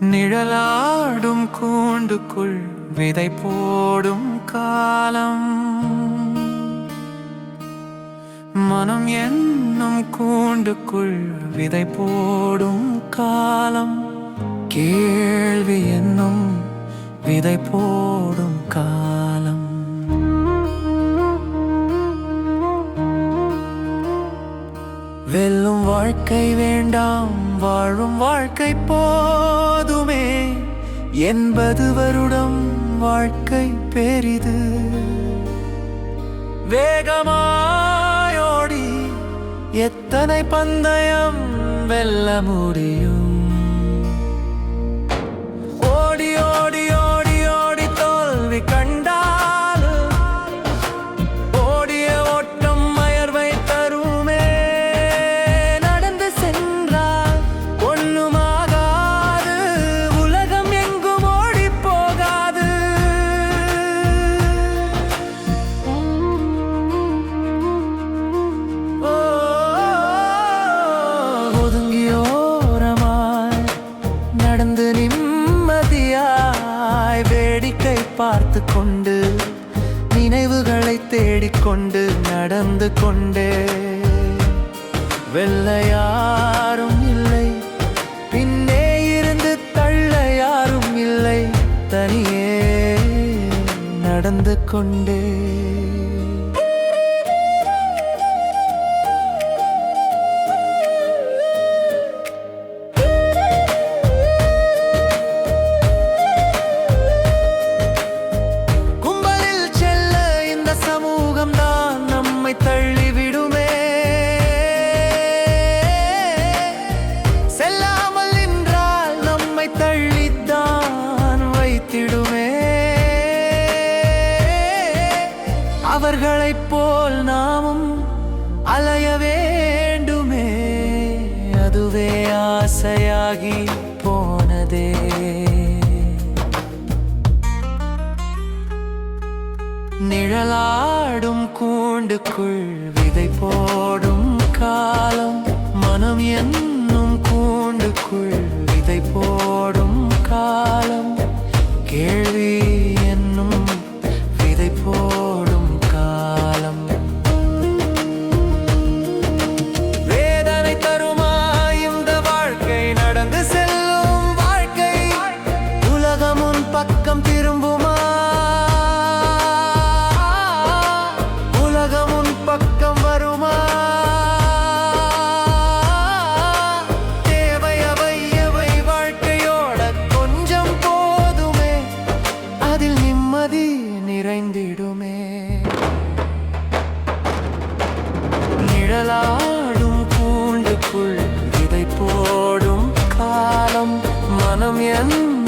நிழலாடும் கூண்டுக்குள் விதை போடும் காலம். மனம் என்னும் கூண்டுக்குள் விதை போடும் காலம். கேள்வி என்னும் விதை போடும் காலம். வெல்லும் வாழ்க்கை வேண்டாம். வாழும் வாழ்க்கை போதுமே. எண்பது வருடம் வாழ்க்கை பெரிது. வேகமாயோடி எத்தனை பந்தயம் வெல்ல முடியும்? பார்த்து கொண்டு நினைவுகளை தேடிக்கொண்டு நடந்து கொண்டே. வெல்ல யாரும் இல்லை பின்னே இருந்து தள்ள யாரும் இல்லை தனியே நடந்து கொண்டே. ஆசையாகி போனதே. நிழலாடும் கூண்டுக்குள் விதை போடும் பக்கம் திரும்புமா? உலகம் உன் பக்கம் வருமா? தேவை அவை எவை வாழ்க்கையோட கொஞ்சம் போதுமே. அதில் நிம்மதி நிறைந்திடுமே. நிழலாடும் பூண்டுக்குள் விதை போடும் காலம் மனம் என்